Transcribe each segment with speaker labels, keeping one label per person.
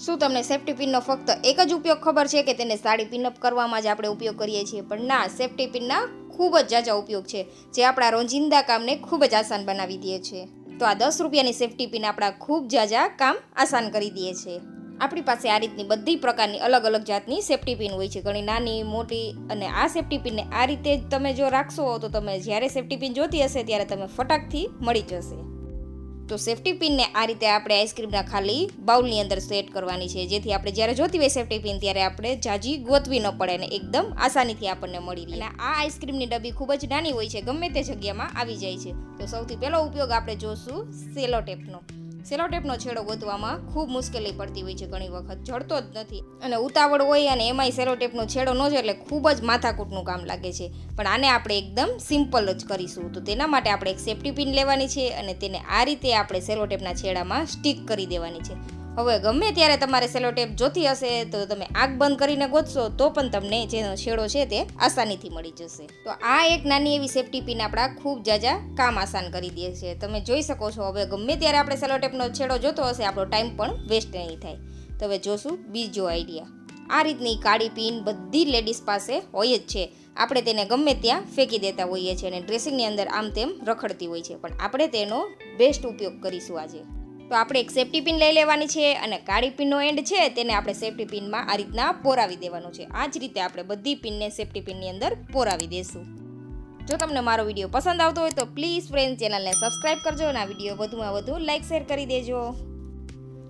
Speaker 1: શું તમને સેફ્ટી પિનનો ફક્ત એક જ ઉપયોગ ખબર છે કે તેને સાડી પિનઅપ કરવામાં જ આપણે ઉપયોગ કરીએ છીએ? પણ ના સેફ્ટી પિનના ખૂબ જ જાજા ઉપયોગ છે, જે આપણા રોજિંદા કામને ખૂબ જ આસાન બનાવી દે છે. તો આ દસ રૂપિયાની સેફ્ટી પિન આપણા ખૂબ જાજા કામ આસાન કરી દે છે. આપણી પાસે આ રીતની બધી પ્રકારની અલગ અલગ જાતની સેફ્ટી પિન હોય છે, ઘણી નાની, મોટી, અને આ સેફ્ટી પિનને આ રીતે જ તમે જો રાખશો તો તમે જ્યારે સેફ્ટી પિન જોતી હશે ત્યારે તમે ફટાકથી મળી જશે. તો સેફ્ટી પિનને આ રીતે આપણે આઈસ્ક્રીમના ખાલી બાઉલની અંદર સેટ કરવાની છે. જેથી આપણે જ્યારે જોતી હોય સેફ્ટી પિન ત્યારે આપણે જાજી ગોતવી ન પડે અને એકદમ આસાનીથી આપણને મળી રહે. અને આ આઈસ્ક્રીમની ડબ્બી ખૂબ જ નાની હોય છે. ગમે તે જગ્યામાં આવી જાય છે. તો સૌથી પહેલો ઉપયોગ આપણે જોશું સેલો ટેપનો. સેલો ટેપનો છેડો ગોતવામાં ખૂબ મુશ્કેલી પડતી હોય છે ઘણી વખત. જડતો જ નથી. અને ઉતાવળ હોય અને એમાંય સેલો ટેપનો છેડો ન જાય એટલે ખૂબ જ માથાકૂટનું કામ લાગે છે. પણ આને આપણે એકદમ સિમ્પલ જ કરીશું. તો તેના માટે આપણે એક સેફ્ટી પિન લેવાની છે અને તેને આ રીતે આપણે સેલો ટેપના છેડામાં સ્ટીક કરી દેવાની છે. હવે ગમે ત્યારે તમારે સેલો ટેપ જોતી હશે તો તમે આગ બંધ કરીને ગોતશો, તો પણ તમને જેનો છેડો છે તે આસાનીથી મળી જશે. તો આ એક નાની એવી સેફ્ટી પિન આપણા ખૂબ જાજા કામ આસાન કરી દે છે. તમે જોઈ શકો છો, હવે ગમે ત્યારે આપણે સેલો ટેપનો છેડો જોતો હશે, આપણો ટાઈમ પણ વેસ્ટ નહીં થાય. તો હવે જોશું બીજો આઈડિયા આ રીતની કાળી પિન બધી લેડીઝ પાસે હોય જ છે. આપણે તેને ગમે ત્યાં ફેંકી દેતા હોઈએ છીએ અને ડ્રેસિંગની અંદર આમ તેમ રખડતી હોય છે. પણ આપણે તેનો બેસ્ટ ઉપયોગ કરીશું આજે. તો આપણે એક સેફ્ટી પિન લઈ લેવાની છે અને કાળી પિનનો એન્ડ છે તેને આપણે સેફ્ટી પિનમાં આ રીતના પોરાવી દેવાનું છે. આ જ રીતે આપણે બધી પિનને સેફ્ટી પિનની અંદર પોરાવી દેશું. જો તમને મારો વીડિયો પસંદ આવતો હોય તો પ્લીઝ ફ્રેન્ડ ચેનલને સબસ્ક્રાઈબ કરજો અને આ વીડિયો વધુમાં વધુ લાઇક શેર કરી દેજો.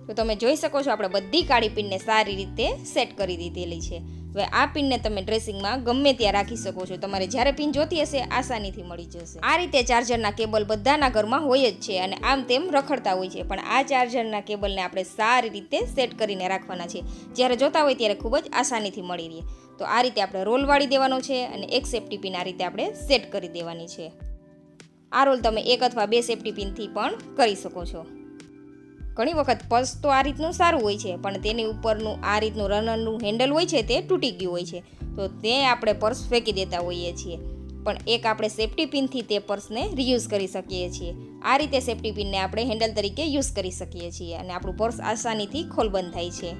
Speaker 1: તો તમે જોઈ શકો છો આપણે બધી કાળી પિનને સારી રીતે સેટ કરી દીધેલી છે. હવે આ પિનને તમે ડ્રેસિંગમાં ગમે ત્યાં રાખી શકો છો. તમારે જ્યારે પિન જોતી હશે, આસાનીથી મળી જશે. આ રીતે ચાર્જરના કેબલ બધાના ઘરમાં હોય જ છે અને આમ તેમ રખડતા હોય છે. પણ આ ચાર્જરના કેબલને આપણે સારી રીતે સેટ કરીને રાખવાના છે. જ્યારે જોતા હોય ત્યારે ખૂબ જ આસાનીથી મળી રહે. તો આ રીતે આપણે રોલ વાળી દેવાનો છે અને એક સેફ્ટી પિન આ રીતે આપણે સેટ કરી દેવાની છે. આ રોલ તમે એક અથવા બે સેફ્ટી પિનથી પણ કરી શકો છો. ઘણી વખત પર્સ તો આ રીતનું સારું હોય છે, પણ તેની ઉપરનું આ રીતનું રનરનું હેન્ડલ હોય છે તે તૂટી ગયું હોય છે. તો તે આપણે પર્સ ફેંકી દેતા હોઈએ છીએ. પણ એક આપણે સેફ્ટી પિનથી તે પર્સને રિયુઝ કરી શકીએ છીએ. આ રીતે સેફ્ટી પિનને આપણે હેન્ડલ તરીકે યુઝ કરી શકીએ છીએ અને આપણું પર્સ આસાનીથી ખોલબંધ થાય છે.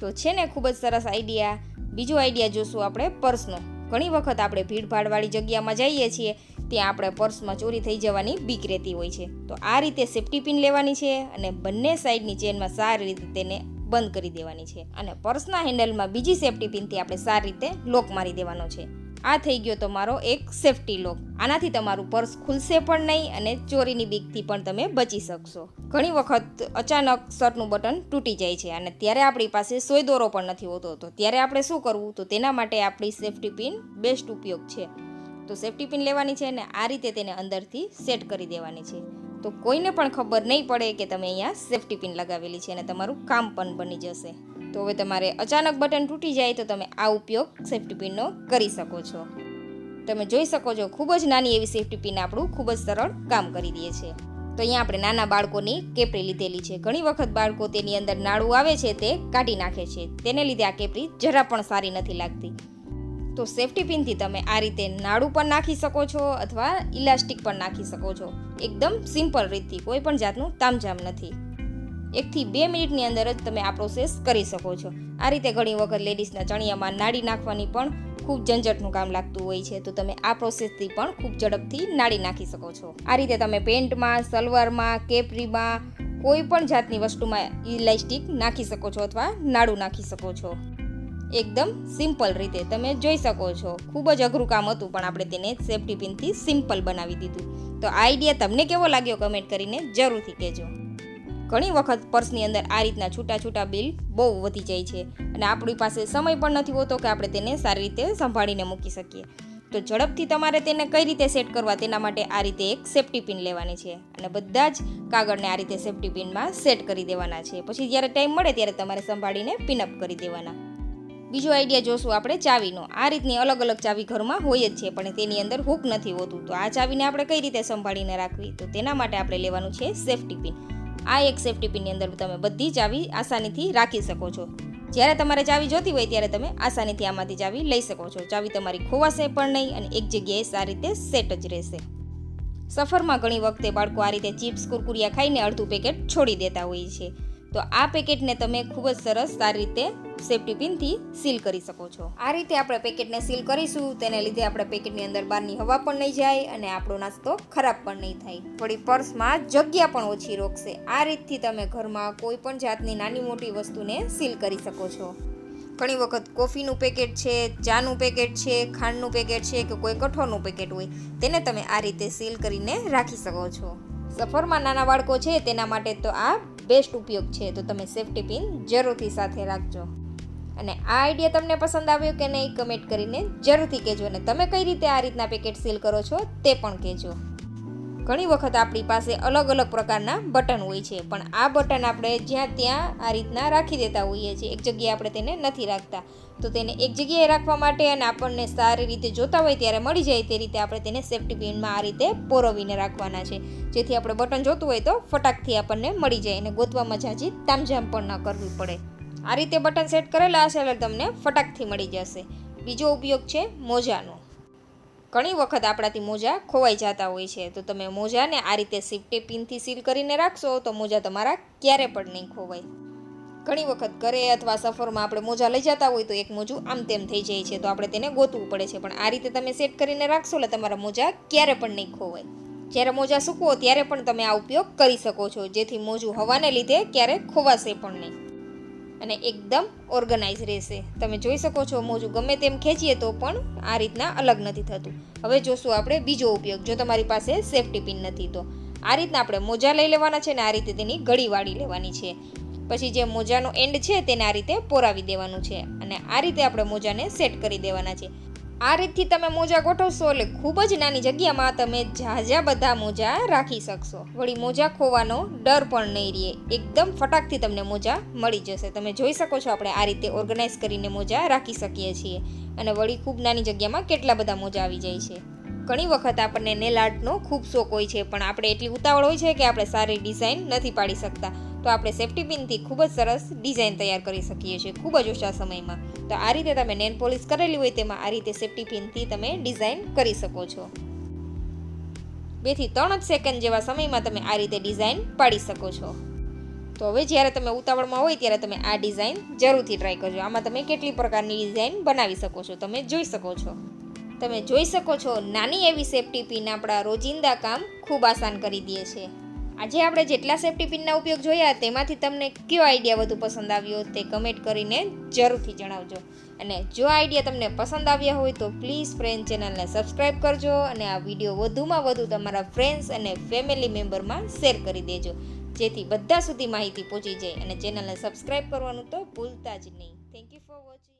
Speaker 1: તો છે ને ખૂબ જ સરસ આઈડિયા. બીજો આઈડિયા જોશું આપણે પર્સનો. ઘણી વખત આપણે ભીડભાડવાળી જગ્યામાં જઈએ છીએ ત્યાં આપણે પર્સમાં ચોરી થઈ જવાની બીક રહેતી હોય છે. તો આ રીતે સેફ્ટી પિન લેવાની છે અને બંને સાઈડની ચેનમાં સારી રીતે તેને બંધ કરી દેવાની છે. અને પર્સના હેન્ડલમાં બીજી સેફ્ટી પિનથી આપણે સારી રીતે લોક મારી દેવાનો છે. આ થઈ ગયો તમારો એક સેફ્ટી લોક આનાથી તમારું પર્સ ખુલશે પણ નહીં અને ચોરીની બીકથી પણ તમે બચી શકશો. ઘણી વખત અચાનક શર્ટનું બટન તૂટી જાય છે અને ત્યારે આપણી પાસે સોય દોરો પણ નથી હોતો. તો ત્યારે આપણે શું કરવું? તો તેના માટે આપણી સેફ્ટી પિન બેસ્ટ ઉપયોગ છે. તો સેફ્ટી પિન લેવાની છે અને આ રીતે તેને અંદરથી સેટ કરી દેવાની છે. તો કોઈને પણ ખબર નહીં પડે કે તમે અહીંયા સેફ્ટી પિન લગાવેલી છે અને તમારું કામ પણ બની જશે. તો હવે તમારે અચાનક બટન તૂટી જાય તો તમે આ ઉપયોગ સેફ્ટી પિનનો કરી શકો છો. તમે જોઈ શકો છો ખૂબ જ નાની એવી સેફ્ટી પિન આપણું ખૂબ જ સરળ કામ કરી દે છે. તો અહીંયા આપણે નાના બાળકોની કેપરી લીધેલી છે. ઘણી વખત બાળકો તેની અંદર નાળું આવે છે તે કાઢી નાખે છે. તેને લીધે આ કેપરી જરા પણ સારી નથી લાગતી. તો સેફટી પિનથી તમે આ રીતે નાડું પણ નાખી શકો છો અથવા ઇલાસ્ટિક પણ નાખી શકો છો. એકદમ સિમ્પલ રીતથી, કોઈ પણ જાતનું તામઝામ નથી. એકથી બે મિનિટની અંદર જ તમે આ પ્રોસેસ કરી શકો છો. આ રીતે ઘણી વખત લેડીઝના ચણિયામાં નાડી નાખવાની પણ ખૂબ ઝંઝટનું કામ લાગતું હોય છે, તો તમે આ પ્રોસેસથી પણ ખૂબ ઝડપથી નાડી નાખી શકો છો. આ રીતે તમે પેન્ટમાં, સલવારમાં કેપરીમાં કોઈ પણ જાતની વસ્તુમાં ઇલાસ્ટિક નાખી શકો છો અથવા નાડું નાખી શકો છો. એકદમ સિમ્પલ રીતે. તમે જોઈ શકો છો. ખૂબ જ અઘરું કામ હતું, પણ આપણે તેને સેફ્ટી પિનથી સિમ્પલ બનાવી દીધું. તો આઈડિયા તમને કેવો લાગ્યો કમેન્ટ કરીને જરૂરથી કહેજો. ઘણી વખત પર્સની અંદર આ રીતના છૂટા છૂટા બિલ બહુ વધી જાય છે અને આપણી પાસે સમય પણ નથી હોતો કે આપણે તેને સારી રીતે સંભાળીને મૂકી શકીએ. તો ઝડપથી તમારે તેને કઈ રીતે સેટ કરવા તેના માટે આ રીતે એક સેફ્ટી પિન લેવાની છે. અને બધા જ કાગળને આ રીતે સેફ્ટી પિનમાં સેટ કરી દેવાના છે. પછી જ્યારે ટાઈમ મળે ત્યારે તમારે સંભાળીને પિનઅપ કરી દેવાના. બીજો આઈડિયા જોશું આપણે, ચાવીનો. આ રીતની અલગ અલગ ચાવી ઘરમાં હોય જ છે, પણ તેની અંદર હૂક નથી હોતું. તો આ ચાવીને આપણે કઈ રીતે સંભાળીને રાખવી? તો તેના માટે આપણે લેવાનું છે સેફ્ટી પિન આ એક સેફ્ટી પિનની અંદર તમે બધી ચાવી આસાનીથી રાખી શકો છો. જ્યારે તમારે ચાવી જોતી હોય ત્યારે તમે આસાનીથી આમાંથી ચાવી લઈ શકો છો. ચાવી તમારી ખોવાશે પણ નહીં અને એક જગ્યાએ સારી રીતે સેટ જ રહેશે. સફરમાં ઘણી વખતે બાળકો આ રીતે ચિપ્સ, કુરકુરિયા ખાઈને અડધું પેકેટ છોડી દેતા હોય છે. તો આ પેકેટને તમે ખૂબ જ સરસ સારી રીતે સેફટી પિનથી સીલ કરી શકો છો. આ રીતે આપણે પેકેટને સીલ કરીશું, તેને લીધે આપણે પેકેટની અંદર બહારની હવા પણ નહીં જાય અને આપણો નાસ્તો ખરાબ પણ નહીં થાય. થોડી પર્સમાં જગ્યા પણ ઓછી રોકશે. આ રીતથી તમે ઘરમાં કોઈ પણ જાતની નાની મોટી વસ્તુને સીલ કરી શકો છો. ઘણી વખત કોફીનું પેકેટ છે, ચાનું પેકેટ છે, ખાંડનું પેકેટ છે કે કોઈ કઠોળનું પેકેટ હોય, તેને તમે આ રીતે સીલ કરીને રાખી શકો છો. સફરમાં નાના બાળકો છે, તેના માટે તો આ બેસ્ટ ઉપયોગ છે. તો તમે સેફટી પિન જરૂરથી સાથે રાખજો. અને આ આઈડિયા તમને પસંદ આવ્યો કે નહીં કમેન્ટ કરીને જરૂરથી કહેજો અને તમે કઈ રીતે આ રીતના પેકેટ સીલ કરો છો તે પણ કહેજો. ઘણી વખત આપણી પાસે અલગ અલગ પ્રકારના બટન હોય છે, પણ આ બટન આપણે જ્યાં ત્યાં આ રીતના રાખી દેતા હોઈએ છીએ. એક જગ્યાએ આપણે તેને નથી રાખતા. તો તેને એક જગ્યાએ રાખવા માટે અને આપણને સારી રીતે જોતા હોય ત્યારે મળી જાય તે રીતે આપણે તેને સેફ્ટી પિનમાં આ રીતે પોરવીને રાખવાના છે. જેથી આપણે બટન જોતું હોય તો ફટાકથી આપણને મળી જાય અને ગોતવામાં જાજી તામઝામ પણ ન કરવી પડે. આ રીતે બટન સેટ કરેલા હશે એટલે તમને ફટાકથી મળી જશે. બીજો ઉપયોગ છે મોજાનો. ઘણી વખત આપણાથી મોજા ખોવાઈ જતા હોય છે. તો તમે મોજાને આ રીતે સિફ્ટી પિનથી સીલ કરીને રાખશો તો મોજા તમારા ક્યારે પણ નહીં ખોવાય. ઘણી વખત ઘરે અથવા સફરમાં આપણે મોજા લઈ જતા હોય તો એક મોજું આમ તેમ થઈ જાય છે. તો આપણે તેને ગોતવું પડે છે. પણ આ રીતે તમે સેટ કરીને રાખશો એટલે તમારા મોજા ક્યારે પણ નહીં ખોવાય. જ્યારે મોજા સૂકવો ત્યારે પણ તમે આ ઉપયોગ કરી શકો છો. જેથી મોજું હવાને લીધે ક્યારે ખોવાશે પણ નહીં. અને એકદમ ઓર્ગનાઇઝ રહેશે. તમે જોઈ શકો છો, મોજું ગમે તેમ ખેંચીએ તો પણ આ રીતના અલગ નથી થતું. હવે જોશું આપણે બીજો ઉપયોગ, જો તમારી પાસે સેફટી પિન નથી તો. આ રીતના આપણે મોજા લઈ લેવાના છે ને આ રીતે તેની ઘડી વાળી લેવાની છે. પછી જે મોજાનો એન્ડ છે તેને આ રીતે પોરાવી દેવાનું છે. અને આ રીતે આપણે મોજાને સેટ કરી દેવાના છે. આ રીતથી તમે મોજા ગોઠવશો એટલે ખૂબ જ નાની જગ્યામાં તમે ઝાઝા બધા મોજા રાખી શકશો. વળી મોજા ખોવાનો ડર પણ નહીં રહે. એકદમ ફટાકથી તમને મોજા મળી જશે. તમે જોઈ શકો છો આપણે આ રીતે ઓર્ગેનાઇઝ કરીને મોજા રાખી શકીએ છીએ. અને વળી ખૂબ નાની જગ્યામાં કેટલા બધા મોજા આવી જાય છે. ઘણી વખત આપણને નેલ આર્ટનો ખૂબ શોખ હોય છે, પણ આપણે એટલી ઉતાવળ હોય છે કે આપણે સારી ડિઝાઇન નથી પાડી શકતા. તો આપણે સેફ્ટી પિનથી ખૂબ જ સરસ ડિઝાઇન તૈયાર કરી શકીએ છીએ, ખૂબ જ ઓછા સમયમાં. તો આ રીતે તમે નેન પોલિશ કરેલી હોય તેમાં આ રીતે સેફ્ટી પિનથી તમે ડિઝાઇન કરી શકો છો. બેથી ત્રણ જ સેકન્ડ જેવા સમયમાં તમે આ રીતે ડિઝાઇન પાડી શકો છો. તો હવે જ્યારે તમે ઉતાવળમાં હોય ત્યારે તમે આ ડિઝાઇન જરૂરથી ટ્રાય કરજો. આમાં તમે કેટલી પ્રકારની ડિઝાઇન બનાવી શકો છો તમે જોઈ શકો છો. તમે જોઈ શકો છો નાની એવી સેફ્ટી પિન આપણા રોજિંદા કામ ખૂબ આસાન કરી દે છે. આજે આપણે જેટલા સેફ્ટી પિનના ઉપયોગ જોયા તેમાંથી તમને કયો આઈડિયા વધુ પસંદ આવ્યો તે કમેન્ટ કરીને જરૂરથી જણાવજો. અને જો આઈડિયા તમને પસંદ આવ્યા હોય તો પ્લીઝ ફ્રેન્ડ ચેનલને સબસ્ક્રાઈબ કરજો અને આ વીડિયો વધુમાં વધુ તમારા ફ્રેન્ડ્સ અને ફેમિલી મેમ્બરમાં શેર કરી દેજો. જેથી બધા સુધી માહિતી પહોંચી જાય અને ચેનલને સબસ્ક્રાઈબ કરવાનું તો ભૂલતા જ નહીં. Thank you for watching